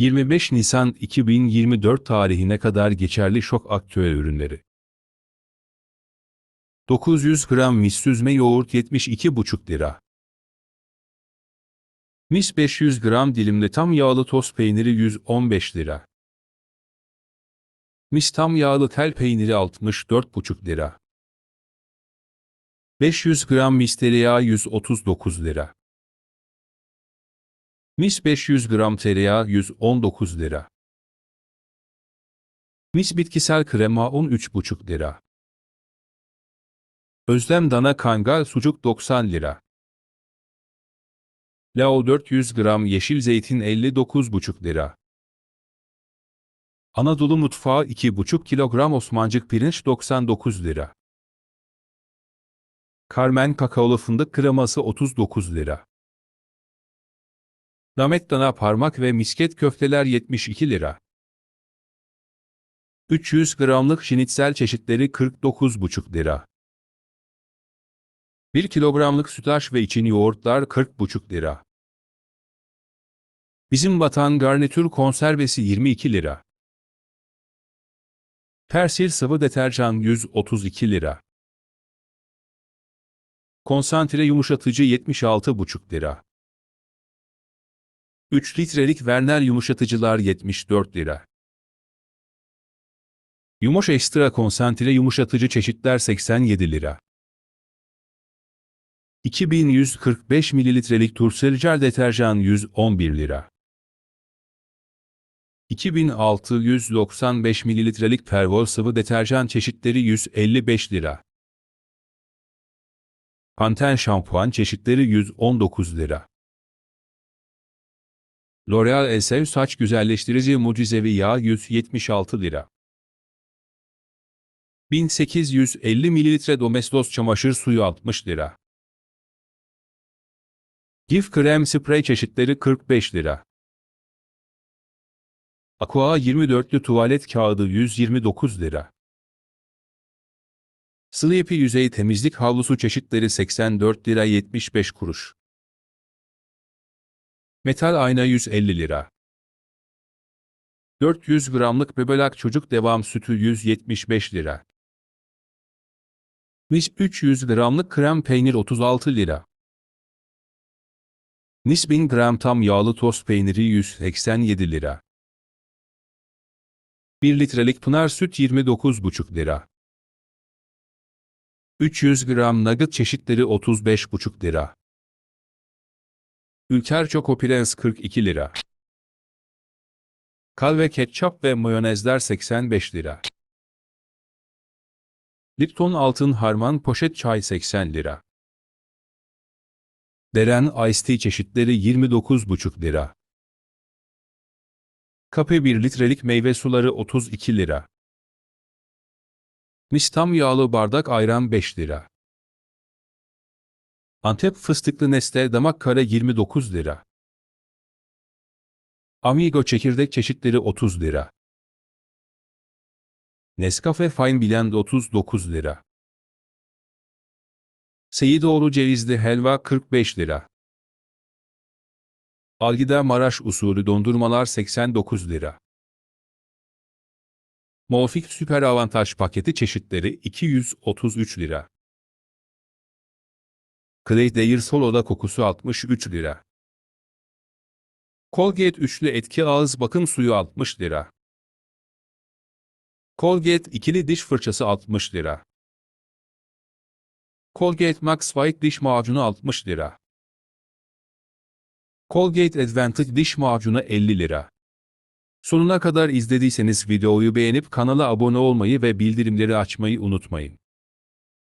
25 Nisan 2024 tarihine kadar geçerli şok aktüel ürünleri. 900 gram mis süzme yoğurt 72,5 lira. Mis 500 gram dilimli tam yağlı toz peyniri 115 lira. Mis tam yağlı tel peyniri 64,5 lira. 500 gram mis tereyağı 139 lira. Mis 500 gram tereyağı 119 lira. Mis bitkisel krema 13,5 lira. Özlem dana kangal sucuk 90 lira. Lao 400 gram yeşil zeytin 59,5 lira. Anadolu mutfağı 2,5 kilogram Osmancık pirinç 99 lira. Carmen kakaolu fındık kreması 39 lira. Damet dana parmak ve misket köfteler 72 lira. 300 gramlık şinitsel çeşitleri 49,5 lira. 1 kilogramlık sütaş ve için yoğurtlar 40,5 lira. Bizim vatan garnitür konservesi 22 lira. Persil sıvı deterjan 132 lira. Konsantre yumuşatıcı 76,5 lira. 3 litrelik Werner yumuşatıcılar 74 lira. Yumoş ekstra konsantre yumuşatıcı çeşitler 87 lira. 2145 mililitrelik Turselcer deterjan 111 lira. 2695 mililitrelik Pervol sıvı deterjan çeşitleri 155 lira. Panten şampuan çeşitleri 119 lira. L'Oreal Esev saç güzelleştirici mucizevi yağ 176 lira. 1850 mililitre Domestos çamaşır suyu 60 lira. Gif krem sprey çeşitleri 45 lira. Aqua 24'lü tuvalet kağıdı 129 lira. Sleepy yüzey temizlik havlusu çeşitleri 84 lira 75 kuruş. Metal ayna 150 lira. 400 gramlık bebelak çocuk devam sütü 175 lira. Nis 300 gramlık krem peynir 36 lira. Nis 1000 gram tam yağlı toz peyniri 187 lira. 1 litrelik pınar süt 29,5 lira. 300 gram nugget çeşitleri 35,5 lira. Ülker Choco Prens 42 lira. Kalve ketçap ve mayonezler 85 lira. Lipton Altın Harman Poşet Çay 80 lira. Deren Ice Tea çeşitleri 29,5 lira. Kape 1 litrelik meyve suları 32 lira. Mistam yağlı bardak ayran 5 lira. Antep fıstıklı Nestle damak kare 29 lira. Amigo çekirdek çeşitleri 30 lira. Nescafe Fine Blend 39 lira. Seyidoğlu cevizli helva 45 lira. Algida Maraş usulü dondurmalar 89 lira. Molfik Süper Avantaj paketi çeşitleri 233 lira. Clay Dair Solo'da kokusu 63 lira. Colgate üçlü etki ağız bakım suyu 60 lira. Colgate ikili diş fırçası 60 lira. Colgate Max White diş macunu 60 lira. Colgate Advantage diş macunu 50 lira. Sonuna kadar izlediyseniz videoyu beğenip kanala abone olmayı ve bildirimleri açmayı unutmayın.